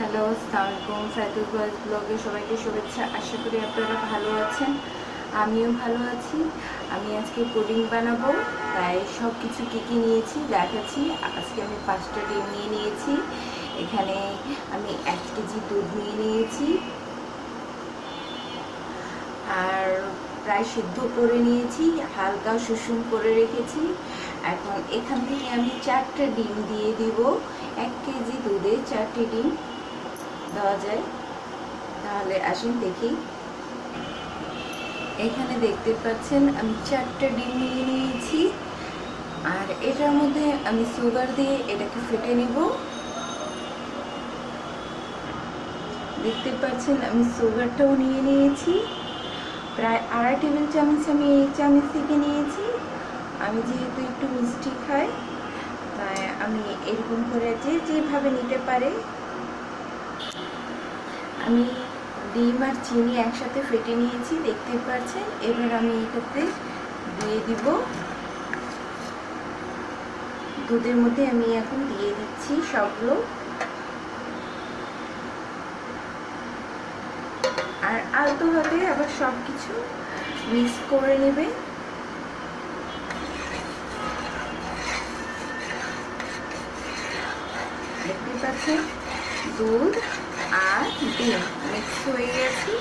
Hello আসসালামাইকুম ফাইতুল boys ব্লগে সবাইকে শুভেচ্ছা। আশা করি আপনারা ভালো আছেন। আমিও ভালো আছি। আমি আজকে পুডিং বানাবো। তাই সব কিছু কী কী নিয়েছি দেখাচ্ছি। আজকে আমি পাঁচটা ডিম নিয়ে নিয়েছি। এখানে আমি এক কেজি দুধ নিয়ে নিয়েছি। আর প্রায় সিদ্ধ করে নিয়েছি, হালকা শুষুম করে রেখেছি। এখন এখান থেকে আমি চারটে ডিম দিয়ে দিব। এক কেজি দুধে চারটে ডিম। দেওয়া যায়। তাহলে আসুন দেখি। এখানে দেখতে পাচ্ছেন, আমি চারটে ডিম নিয়ে নিয়েছি। আর এটার মধ্যে আমি সুগার দিয়ে এটাকে ফেটে নিব। দেখতে পাচ্ছেন, আমি সুগারটাও নিয়ে নিয়েছি। প্রায় আড়াই টেবিল চামচ আমি এই চামচ থেকে নিয়েছি। আমি যেহেতু একটু মিষ্টি খাই, তাই আমি এরকম করে যে যেভাবে নিতে পারে আমি ডিম আর চিনি একসাথে ফেটে নিয়েছি, দেখতে পাচ্ছেন? এবার আমি এটাতে দিয়ে দিব। দুধের মধ্যে আমি এখন দিয়ে দিচ্ছি সবগুলো। আর আলতোভাবে আবার সব কিছু মিক্স করে নেবে। দেখতে পাচ্ছেন? দুধ আর ডিম। মিক্স হয়ে গেছে।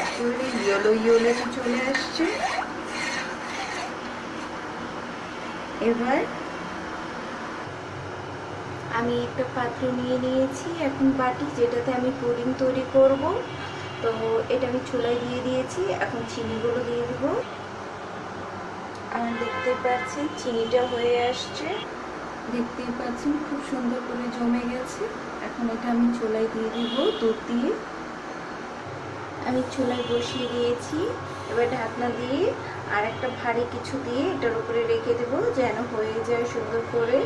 একেবারে ইয়েলো চলে আসছে। এবার আমি একটা পাত্র নিয়ে নিয়েছি এখন বাটি, যেটাতে আমি পুডিং তৈরি করব। তো এটা আমি চুলায় দিয়ে দিয়েছি, এখন চিনিগুলো দিয়ে দিব। আর দেখতে পাচ্ছি চিনিটা হয়ে আসছে। দেখতেই পাচ্ছেন, খুব সুন্দর করে জমে গেছে। এখন এটা আমি চোলাই দিয়ে দিব, দুধ দিয়ে। আমি চুলায় বসিয়ে দিয়েছি। এবার ঢাকনা দিয়ে আর একটা ভারী কিছু দিয়ে এটার উপরে রেখে দেবো, যেন হয়ে যায় সুন্দর করে।